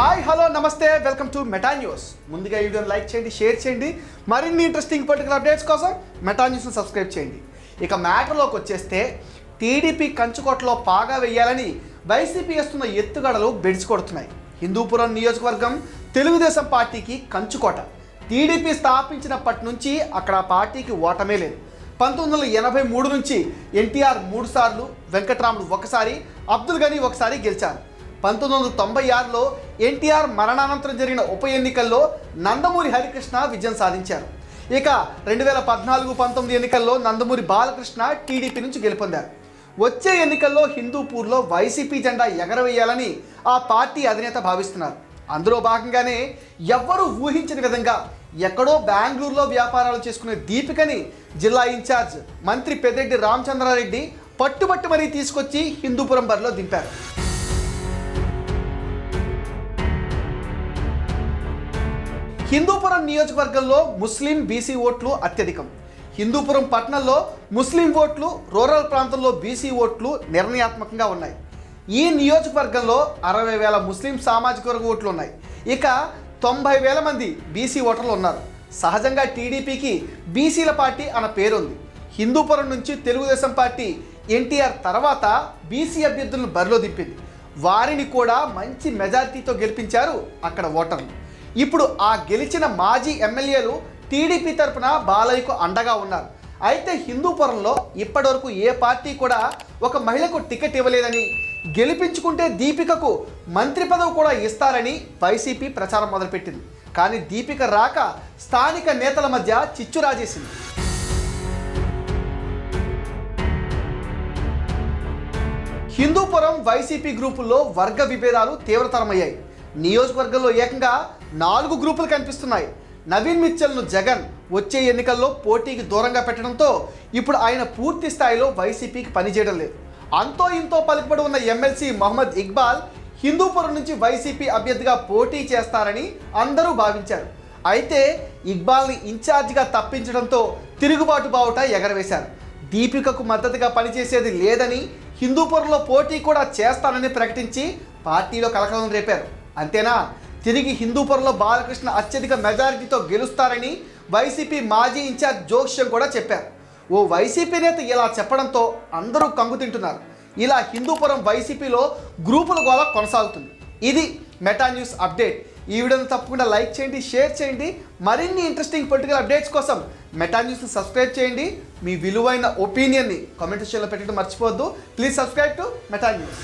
Hi hello నమస్తే. Welcome to Meta news. ముందుగా ఈ వీడియోని లైక్ చేయండి షేర్ చేయండి. మరిన్ని ఇంట్రెస్టింగ్ పొలిటికల్ అప్డేట్స్ కోసం మెటా న్యూస్ని సబ్స్క్రైబ్ చేయండి. ఇక మ్యాటర్లోకి వచ్చేస్తే టీడీపీ కంచుకోటలో పాగా వేయాలని వైసీపీ వేస్తున్న ఎత్తుగడలు బెడిచికొడుతున్నాయి హిందూపురం నియోజకవర్గం తెలుగుదేశం పార్టీకి కంచుకోట. టీడీపీ స్థాపించినప్పటి నుంచి అక్కడ పార్టీకి ఓటమే లేదు. పంతొమ్మిది వందల ఎనభై మూడు నుంచి ఎన్టీఆర్ మూడు సార్లు వెంకట్రాముడు ఒకసారి అబ్దుల్ గనీ ఒకసారి గెలిచారు. పంతొమ్మిది వందల తొంభై ఆరులో ఎన్టీఆర్ మరణానంతరం జరిగిన ఉప ఎన్నికల్లో నందమూరి హరికృష్ణ విజయం సాధించారు. ఇక రెండు వేల పద్నాలుగు పంతొమ్మిది ఎన్నికల్లో నందమూరి బాలకృష్ణ టీడీపీ నుంచి గెలుపొందారు. వచ్చే ఎన్నికల్లో హిందూపూర్లో వైసీపీ జెండా ఎగరవేయాలని ఆ పార్టీ అధినేత భావిస్తున్నారు. అందులో భాగంగానే ఎవ్వరూ ఊహించిన విధంగా ఎక్కడో బెంగళూరులో వ్యాపారాలు చేసుకునే దీపికని జిల్లా ఇన్ఛార్జ్ మంత్రి పెద్దిరెడ్డి రామచంద్రారెడ్డి పట్టుబట్టు మరీ తీసుకొచ్చి హిందూపురం బరిలో దింపారు. హిందూపురం నియోజకవర్గంలో ముస్లిం బీసీ ఓట్లు అత్యధికం. హిందూపురం పట్టణంలో ముస్లిం ఓట్లు రూరల్ ప్రాంతంలో బీసీ ఓట్లు నిర్ణయాత్మకంగా ఉన్నాయి. ఈ నియోజకవర్గంలో అరవై వేల ముస్లిం సామాజిక వర్గ ఓట్లు ఉన్నాయి. ఇక తొంభై వేల మంది బీసీ ఓటర్లు ఉన్నారు. సహజంగా టీడీపీకి బీసీల పార్టీ అన్న పేరుంది. హిందూపురం నుంచి తెలుగుదేశం పార్టీ ఎన్టీఆర్ తర్వాత బీసీ అభ్యర్థులను బరిలో దింపింది. వారిని కూడా మంచి మెజారిటీతో గెలిపించారు అక్కడ ఓటర్లు. ఇప్పుడు ఆ గెలిచిన మాజీ ఎమ్మెల్యేలు టీడీపీ తరపున బాలయ్యకు అండగా ఉన్నారు. అయితే హిందూపురంలో ఇప్పటివరకు ఏ పార్టీ కూడా ఒక మహిళకు టికెట్ ఇవ్వలేదని గెలిపించుకుంటే దీపికకు మంత్రి పదవి కూడా ఇస్తారని వైసీపీ ప్రచారం మొదలుపెట్టింది. కానీ దీపిక రాక స్థానిక నేతల మధ్య చిచ్చు రాజేసింది. హిందూపురం వైసీపీ గ్రూపుల్లో వర్గ విభేదాలు తీవ్రతరమయ్యాయి. నియోజకవర్గంలో ఏకంగా నాలుగు గ్రూపులు కనిపిస్తున్నాయి. నవీన్ మిచ్చల్ను జగన్ వచ్చే ఎన్నికల్లో పోటీకి దూరంగా పెట్టడంతో ఇప్పుడు ఆయన పూర్తి స్థాయిలో వైసీపీకి పనిచేయడం లేదు. అంతో ఇంతో పలుకుబడి ఉన్న ఎమ్మెల్సీ మహమ్మద్ ఇక్బాల్ హిందూపురం నుంచి వైసీపీ అభ్యర్థిగా పోటీ చేస్తారని అందరూ భావించారు. అయితే ఇక్బాల్ని ఇన్ఛార్జిగా తప్పించడంతో తిరుగుబాటు బావుట ఎగరవేశారు. దీపికకు మద్దతుగా పనిచేసేది లేదని హిందూపురంలో పోటీ కూడా చేస్తానని ప్రకటించి పార్టీలో కలకలం రేపారు. అంతేనా? తిరిగి హిందూపురంలో బాలకృష్ణ అత్యధిక మెజారిటీతో గెలుస్తారని వైసీపీ మాజీ ఇన్ఛార్జ్ జోక్ష్యం కూడా చెప్పారు. ఓ వైసీపీ నేత ఇలా చెప్పడంతో అందరూ కంగు తింటున్నారు. ఇలా హిందూపురం వైసీపీలో గ్రూపుల గోల కొనసాగుతుంది. ఇది మెటా న్యూస్ అప్డేట్. ఈ వీడియోని తప్పకుండా లైక్ చేయండి షేర్ చేయండి. మరిన్ని ఇంట్రెస్టింగ్ పొలిటికల్ అప్డేట్స్ కోసం మెటా న్యూస్ని సబ్స్క్రైబ్ చేయండి. మీ విలువైన ఒపీనియన్ని కామెంట్ సెక్షన్లో పెట్టడం మర్చిపోవద్దు. Please subscribe to Meta news.